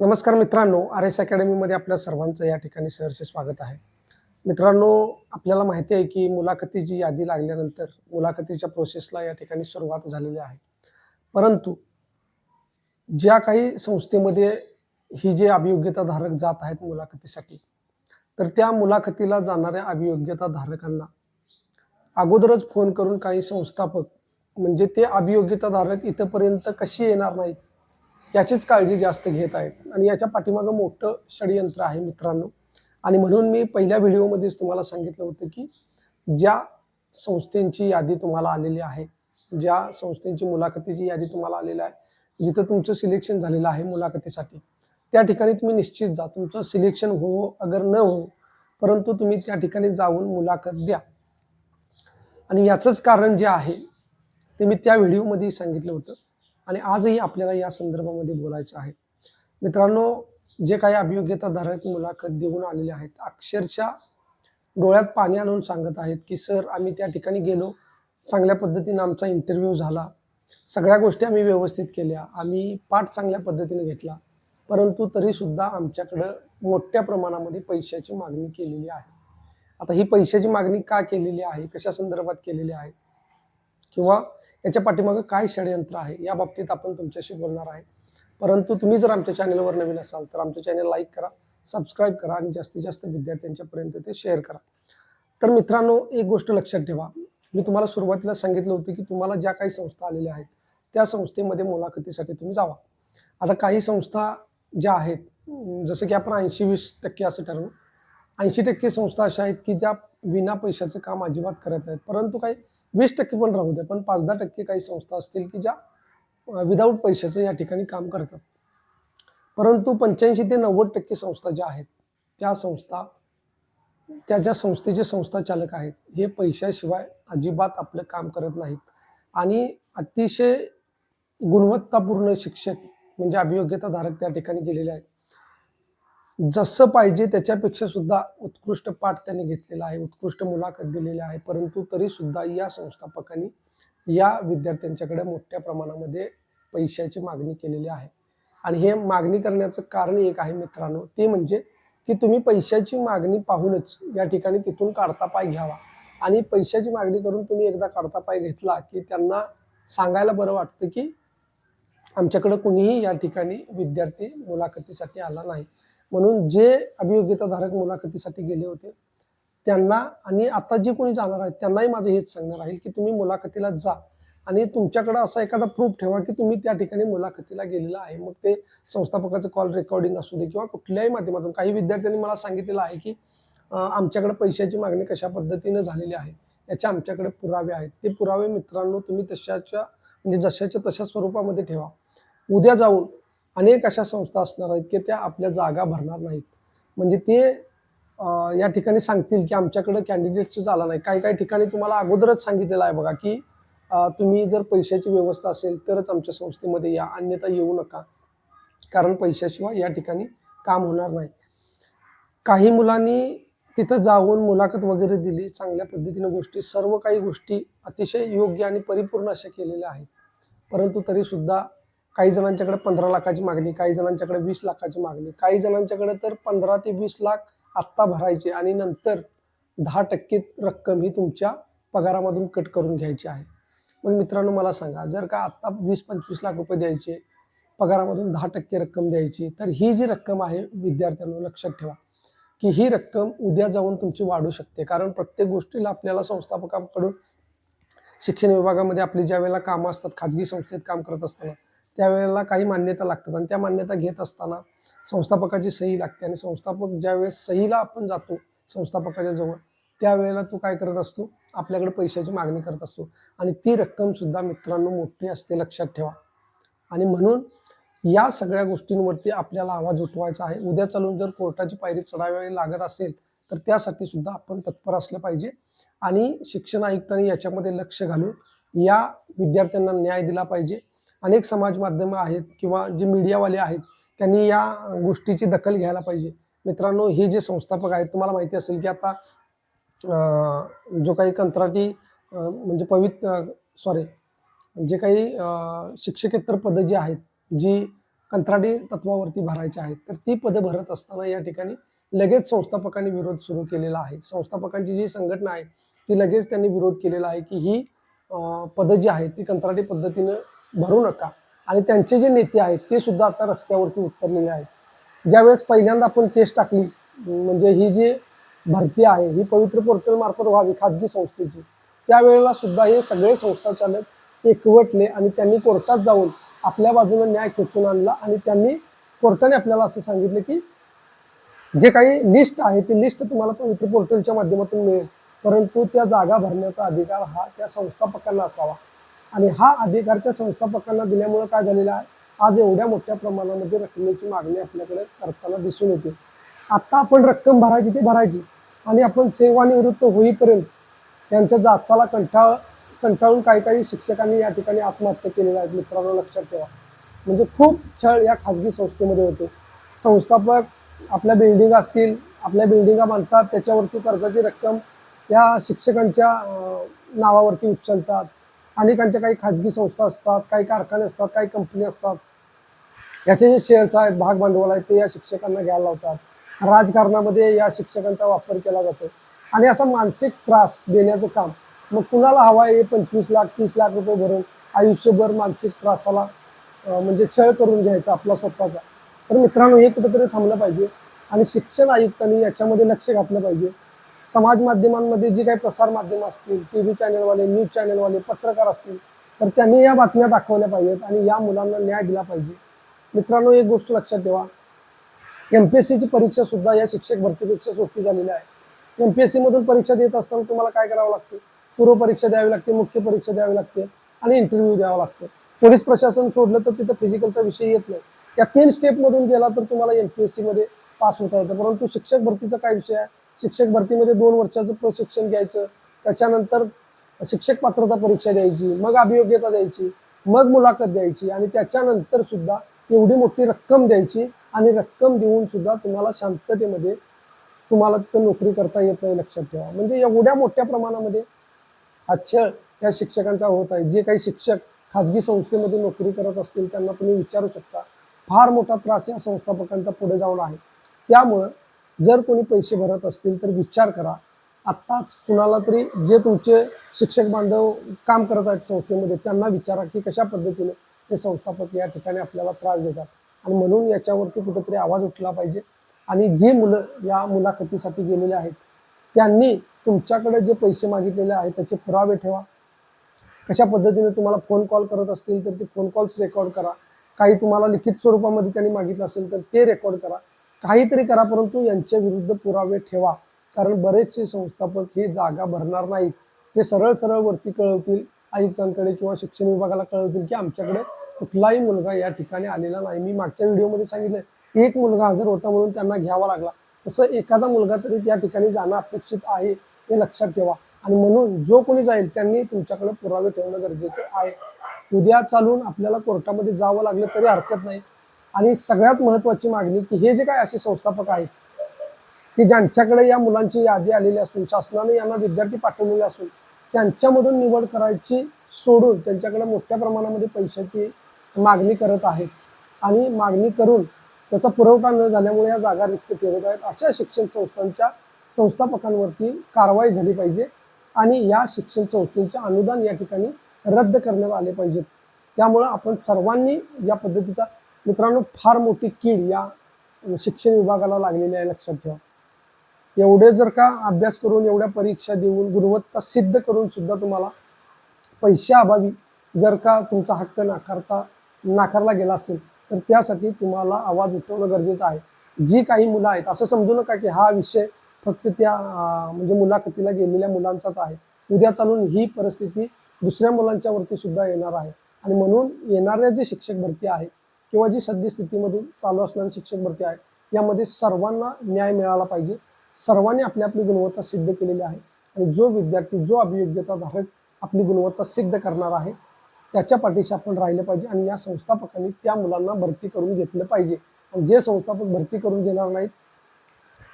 नमस्कार मित्रांनो R S अकॅडमीमध्ये आपल्या सर्वांचं या ठिकाणी सहर्ष स्वागत आहे. मित्रांनो आपल्याला माहिती आहे की मुलाखतीची यादी लागल्यानंतर मुलाखतीच्या प्रोसेसला या ठिकाणी सुरुवात झालेली आहे. परंतु ज्या काही संस्थेमध्ये ही जे अभियोग्यताधारक जात आहेत मुलाखतीसाठी तर त्या मुलाखतीला जाणाऱ्या अभियोग्यताधारकांना अगोदरच फोन करून काही संस्थापक म्हणजे ते अभियोग्यताधारक इथंपर्यंत कशी येणार नाहीत याचीच काळजी जास्त घेत आहेत. आणि याच्या पाठीमागं मोठं षडयंत्र आहे मित्रांनो. आणि म्हणून मी पहिल्या व्हिडिओमध्येच तुम्हाला सांगितलं होतं की ज्या संस्थेची यादी तुम्हाला आलेली आहे ज्या संस्थेची मुलाखतीची यादी तुम्हाला आलेली आहे जिथं तुमचं सिलेक्शन झालेलं आहे मुलाखतीसाठी त्या ठिकाणी तुम्ही निश्चित जा. तुमचं सिलेक्शन हो अगर न हो परंतु तुम्ही त्या ठिकाणी जाऊन मुलाखत द्या. आणि याचंच कारण जे आहे ते मी त्या व्हिडिओमध्ये सांगितलं होतं. आणि आजही आपल्याला या संदर्भामध्ये बोलायचं आहे. मित्रांनो जे काही अभियोग्यताधारक मुलाखत देऊन आलेले आहेत अक्षरशः डोळ्यात पाणी आणून सांगत आहेत की सर आम्ही त्या ठिकाणी गेलो. चांगल्या पद्धतीनं आमचा इंटरव्ह्यू झाला. सगळ्या गोष्टी आम्ही व्यवस्थित केल्या. आम्ही पाठ चांगल्या पद्धतीने घेतला. परंतु तरीसुद्धा आमच्याकडं मोठ्या प्रमाणामध्ये पैशाची मागणी केलेली आहे. आता ही पैशाची मागणी का केलेली आहे? कशा संदर्भात केलेली आहे? किंवा याच्या पाठीमागं काय षडयंत्र आहे या बाबतीत आपण तुमच्याशी बोलणार आहे. परंतु तुम्ही जर आमच्या चॅनलवर नवीन असाल तर आमचं चॅनल लाईक करा सबस्क्राईब करा आणि जास्तीत जास्त विद्यार्थ्यांच्यापर्यंत ते शेअर करा. तर मित्रांनो एक गोष्ट लक्षात ठेवा. मी तुम्हाला सुरुवातीला सांगितलं होतं की तुम्हाला ज्या काही संस्था आलेल्या आहेत त्या संस्थेमध्ये मुलाखतीसाठी तुम्ही जावा. आता काही संस्था ज्या आहेत जसं की आपण ऐंशी वीस टक्के असं ठरवू. ऐंशी टक्के संस्था अशा आहेत की ज्या विना पैशाचं काम अजिबात करत नाहीत. परंतु काही वीस टक्के पण राहू दे पण पाच दहा टक्के काही संस्था असतील की ज्या विदाऊट पैशाचं या ठिकाणी काम करतात. परंतु पंच्याऐंशी ते नव्वद टक्के संस्था ज्या आहेत त्या संस्था त्या ज्या संस्थेचे संस्था चालक आहेत हे पैशाशिवाय अजिबात आपलं काम करत नाहीत. आणि अतिशय गुणवत्तापूर्ण शिक्षक म्हणजे अभियोग्यताधारक त्या ठिकाणी गेलेले आहेत. जसं पाहिजे त्याच्यापेक्षा सुद्धा उत्कृष्ट पाठ त्यांनी घेतलेला आहे उत्कृष्ट मुलाखत दिलेली आहे. परंतु तरी सुद्धा या संस्थापकांनी या विद्यार्थ्यांच्याकडे मोठ्या प्रमाणामध्ये पैशाची मागणी केलेली आहे. आणि हे मागणी करण्याचं कारण एक आहे मित्रांनो ते म्हणजे की तुम्ही पैशाची मागणी पाहूनच या ठिकाणी तिथून काढता पाय घ्यावा. आणि पैशाची मागणी करून तुम्ही एकदा काढता पाय घेतला की त्यांना सांगायला बरं वाटतं की आमच्याकडं कुणीही या ठिकाणी विद्यार्थी मुलाखतीसाठी आला नाही. म्हणून जे अभियोग्यताधारक मुलाखतीसाठी गेले होते त्यांना आणि आता जे कोणी जाणार आहेत त्यांनाही माझं हेच सांगणार राहील की तुम्ही मुलाखतीला जा आणि तुमच्याकडं असा एखादा प्रूफ ठेवा की तुम्ही त्या ठिकाणी मुलाखतीला गेलेला आहे. मग ते संस्थापकाचं कॉल रेकॉर्डिंग असू दे किंवा कुठल्याही माध्यमातून काही विद्यार्थ्यांनी मला सांगितलेलं आहे की आमच्याकडे पैशाची मागणी कशा पद्धतीनं झालेली आहे याचे आमच्याकडे पुरावे आहेत. ते पुरावे मित्रांनो तुम्ही तशाच्या म्हणजे जशाच्या तशा स्वरूपामध्ये ठेवा. उद्या जाऊन अनेक अशा संस्था असणार आहेत की त्या आपल्या जागा भरणार नाहीत. म्हणजे ते या ठिकाणी सांगतील की आमच्याकडे कॅन्डिडेट्सच आला नाही. काही काही ठिकाणी तुम्हाला अगोदरच सांगितलेलं आहे बघा की तुम्ही जर पैशाची व्यवस्था असेल तरच आमच्या संस्थेमध्ये या. अन्यथा येऊ नका. कारण पैशाशिवाय या ठिकाणी काम होणार नाही. काही मुलांनी तिथं जाऊन मुलाखत वगैरे दिली चांगल्या पद्धतीने गोष्टी सर्व काही गोष्टी अतिशय योग्य आणि परिपूर्ण अशा केलेल्या आहेत. परंतु तरीसुद्धा काही जणांच्याकडे पंधरा लाखाची मागणी काही जणांच्याकडे वीस लाखाची मागणी काही जणांच्याकडे तर पंधरा ते वीस लाख आत्ता भरायचे आणि नंतर दहा टक्के रक्कम ही तुमच्या पगारामधून कट करून घ्यायची आहे. मग मित्रांनो मला सांगा जर का आत्ता वीस पंचवीस लाख रुपये द्यायचे पगारामधून दहा टक्के रक्कम द्यायची तर ही जी रक्कम आहे विद्यार्थ्यांना लक्षात ठेवा की ही रक्कम उद्या जाऊन तुमची वाढू शकते. कारण प्रत्येक गोष्टीला आपल्याला संस्थापकाकडून शिक्षण विभागामध्ये आपली ज्या वेळेला कामं असतात खाजगी संस्थेत काम करत असताना त्यावेळेला काही मान्यता लागतात आणि त्या मान्यता घेत असताना संस्थापकाची सही लागते. आणि संस्थापक ज्यावेळेस सहीला आपण जातो संस्थापकाच्या जवळ त्यावेळेला तो काय करत असतो? आपल्याकडे पैशाची मागणी करत असतो. आणि ती रक्कम सुद्धा मित्रांनो मोठी असते लक्षात ठेवा. आणि म्हणून या सगळ्या गोष्टींवरती आपल्याला आवाज उठवायचा आहे. उद्या चालून जर कोर्टाची पायरी चढावी लागत असेल तर त्यासाठी सुद्धा आपण तत्पर असलं पाहिजे. आणि शिक्षण आयुक्तांनी याच्यामध्ये लक्ष घालून या विद्यार्थ्यांना न्याय दिला पाहिजे. अनेक समाज माध्यमं आहेत किंवा जे मीडियावाले आहेत त्यांनी या गोष्टीची दखल घ्यायला पाहिजे. मित्रांनो हे जे संस्थापक आहेत तुम्हाला माहिती असेल की आता जो काही कंत्राटी म्हणजे पवित्र सॉरी जे काही शिक्षकेतर पदं जी आहेत जी कंत्राटी तत्वावरती भरायची आहेत तर ती पदं भरत असताना या ठिकाणी लगेच संस्थापकांनी विरोध सुरू केलेला आहे. संस्थापकांची जी संघटना आहे ती लगेच त्यांनी विरोध केलेला आहे की ही पदं जी आहेत ती कंत्राटी पद्धतीनं भरू नका. आणि त्यांचे जे नेते आहेत ते सुद्धा आता रस्त्यावरती उतरलेले आहेत. ज्यावेळेस पहिल्यांदा आपण केस टाकली म्हणजे ही जी भरती आहे ही पवित्र पोर्टल मार्फत व्हावी खाजगी संस्थेची त्यावेळेला सुद्धा हे सगळे संस्था चालक एकवटले आणि त्यांनी कोर्टात जाऊन आपल्या बाजूने न्याय खेचून आणला आणि त्यांनी कोर्टाने आपल्याला असं सांगितलं की जे काही लिस्ट आहे ती लिस्ट तुम्हाला पवित्र पोर्टलच्या माध्यमातून मिळेल. परंतु त्या जागा भरण्याचा अधिकार हा त्या संस्थापकांना असावा. आणि हा अधिकार त्या संस्थापकांना दिल्यामुळे काय झालेलं आहे? आज एवढ्या मोठ्या प्रमाणामध्ये रकमेची मागणी आपल्याकडे करताना दिसून येते. आता आपण रक्कम भरायची ती भरायची. आणि आपण सेवानिवृत्त होईपर्यंत त्यांच्या जाचाला कंटाळ कंटाळून काही काही शिक्षकांनी या ठिकाणी आत्महत्या केलेल्या आहेत. मित्रांनो लक्षात ठेवा. म्हणजे खूप छळ या खाजगी संस्थेमध्ये होतो. संस्थापक आपल्या बिल्डिंग असतील आपल्या बिल्डिंगा बांधतात त्याच्यावरती कर्जाची रक्कम या शिक्षकांच्या नावावरती उचलतात. अनेकांच्या काही खाजगी संस्था असतात काही कारखाने असतात काही कंपनी असतात. याचे जे शेअर्स आहेत भाग भांडवल आहेत ते या शिक्षकांना घ्यायला लावतात. राजकारणामध्ये या शिक्षकांचा वापर केला जातो. आणि असा मानसिक त्रास देण्याचं काम मग कुणाला हवा आहे पंचवीस लाख तीस लाख रुपये भरून आयुष्यभर मानसिक त्रासाला म्हणजे छळ करून घ्यायचा आपला स्वतःचा. तर मित्रांनो हे कुठेतरी थांबलं पाहिजे. आणि शिक्षण आयुक्तांनी याच्यामध्ये लक्ष घातलं पाहिजे. समाज माध्यमांमध्ये जी काही प्रसार माध्यमं असतील टी व्ही चॅनलवाले न्यूज चॅनलवाले पत्रकार असतील तर त्यांनी या बातम्या दाखवल्या पाहिजेत आणि या मुलांना न्याय दिला पाहिजे. मित्रांनो एक गोष्ट लक्षात ठेवा. एम पी एस सीची परीक्षा सुद्धा या शिक्षक भरतीपेक्षा सोपी झालेली आहे. एम पी एस मधून परीक्षा देत असताना तुम्हाला काय करावं लागते? पूर्व परीक्षा द्यावी लागते मुख्य परीक्षा द्यावी लागते आणि इंटरव्ह्यू द्यावा लागतो. पोलीस प्रशासन सोडलं तर तिथं फिजिकलचा विषय येत नाही. या तीन स्टेपमधून गेला तर तुम्हाला एम पी एस सीमध्ये पास होता येतं. परंतु शिक्षक भरतीचा काय विषय आहे? शिक्षक भरतीमध्ये दोन वर्षाचं प्रशिक्षण घ्यायचं त्याच्यानंतर शिक्षक पात्रता परीक्षा द्यायची मग अभियोग्यता द्यायची मग मुलाखत द्यायची आणि त्याच्यानंतर सुद्धा एवढी मोठी रक्कम द्यायची आणि रक्कम देऊन सुद्धा तुम्हाला शांततेमध्ये तुम्हाला तिथं नोकरी करता येत नाही लक्षात ठेवा. म्हणजे एवढ्या मोठ्या प्रमाणामध्ये हा छळ या शिक्षकांचा होत आहे. जे काही शिक्षक खाजगी संस्थेमध्ये नोकरी करत असतील त्यांना तुम्ही विचारू शकता. फार मोठा त्रास या संस्थापकांचा पुढे जाऊन आहे. त्यामुळं जर कोणी पैसे भरत असतील तर विचार करा. आत्ताच कुणाला तरी जे तुमचे शिक्षक बांधव काम करत आहेत संस्थेमध्ये त्यांना विचारा की कशा पद्धतीने हे संस्थापक या ठिकाणी आपल्याला त्रास देतात. आणि म्हणून याच्यावरती कुठेतरी आवाज उठला पाहिजे. आणि जी मुलं या मुलाखतीसाठी गेलेले आहेत त्यांनी तुमच्याकडे जे पैसे मागितलेले आहेत त्याचे पुरावे ठेवा. कशा पद्धतीने तुम्हाला फोन कॉल करत असतील तर ते फोन कॉल्स रेकॉर्ड करा. काही तुम्हाला लिखित स्वरूपामध्ये त्यांनी मागितलं असेल तर ते रेकॉर्ड करा. काहीतरी करा परंतु यांच्या विरुद्ध पुरावे ठेवा. कारण बरेचसे संस्थापक हे जागा भरणार नाहीत. ते सरळ सरळ वरती कळवतील आयुक्तांकडे किंवा शिक्षण विभागाला कळवतील की आमच्याकडे कुठलाही मुलगा या ठिकाणी आलेला नाही. मी मागच्या व्हिडिओमध्ये सांगितलं एक मुलगा हजर होता म्हणून त्यांना घ्यावा लागला. तसं एखादा मुलगा तरी त्या ठिकाणी जाणं अपेक्षित आहे हे लक्षात ठेवा. आणि म्हणून जो कोणी जाईल त्यांनी तुमच्याकडे पुरावे ठेवणं गरजेचं आहे. उद्या चालून आपल्याला कोर्टामध्ये जावं लागलं तरी हरकत नाही. आणि सगळ्यात महत्वाची मागणी की हे जे काय असे संस्थापक आहेत की ज्यांच्याकडे या मुलांची यादी आलेली असून शासनाने यांना विद्यार्थी पाठवलेले असून त्यांच्यामधून निवड करायची सोडून त्यांच्याकडे मोठ्या प्रमाणामध्ये पैशाची मागणी करत आहेत. आणि मागणी करून त्याचा पुरवठा न झाल्यामुळे या जागा रिक्त ठेवत आहेत. अशा शिक्षण संस्थांच्या संस्थापकांवरती कारवाई झाली पाहिजे आणि या शिक्षण संस्थेचे अनुदान या ठिकाणी रद्द करण्यात आले पाहिजेत. त्यामुळं आपण सर्वांनी या पद्धतीचा मित्रांनो फार मोठी कीड या शिक्षण विभागाला लागलेली आहे लक्षात ठेवा. एवढे जर का अभ्यास करून एवढ्या परीक्षा देऊन गुणवत्ता सिद्ध करून सुद्धा तुम्हाला पैशाअभावी जर का तुमचा हक्क नाकारता नाकारला गेला असेल तर त्यासाठी तुम्हाला आवाज उठवणं गरजेचं आहे. जी काही मुलं आहेत असं समजू नका की हा विषय फक्त त्या म्हणजे मुलाखतीला गेलेल्या मुलांचाच आहे. उद्या चालून ही परिस्थिती दुसऱ्या मुलांच्या वरती सुद्धा येणार आहे. आणि म्हणून येणाऱ्या जे शिक्षक भरती आहे किंवा जी सद्यस्थितीमध्ये चालू असणारी शिक्षक भरती आहे यामध्ये सर्वांना न्याय मिळाला पाहिजे. सर्वांनी आपली आपली गुणवत्ता सिद्ध केलेली आहे. आणि जो विद्यार्थी जो अभियोग्यता धारक आपली गुणवत्ता सिद्ध करणार आहे त्याच्या पाठीशी आपण राहिलं पाहिजे आणि या संस्थापकांनी त्या मुलांना भरती करून घेतलं पाहिजे. आणि जे संस्थापक भरती करून घेणार नाहीत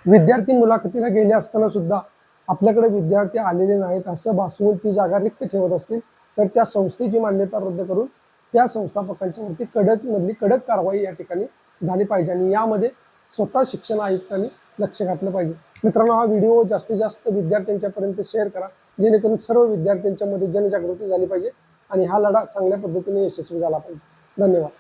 विद्यार्थी मुलाखतीला गेले असताना सुद्धा आपल्याकडे विद्यार्थी आलेले नाहीत असं भासवून ती जागा रिक्त ठेवत असतील तर त्या संस्थेची मान्यता रद्द करून त्या संस्थापकांच्यावरती कडकमधली कडक कारवाई या ठिकाणी झाली पाहिजे आणि यामध्ये स्वतः शिक्षण आयुक्तांनी लक्ष घातलं पाहिजे. मित्रांनो हा व्हिडिओ जास्तीत जास्त विद्यार्थ्यांच्यापर्यंत शेअर करा. जेणेकरून सर्व विद्यार्थ्यांच्या मध्ये जनजागृती झाली पाहिजे आणि हा लढा चांगल्या पद्धतीने यशस्वी झाला पाहिजे. धन्यवाद.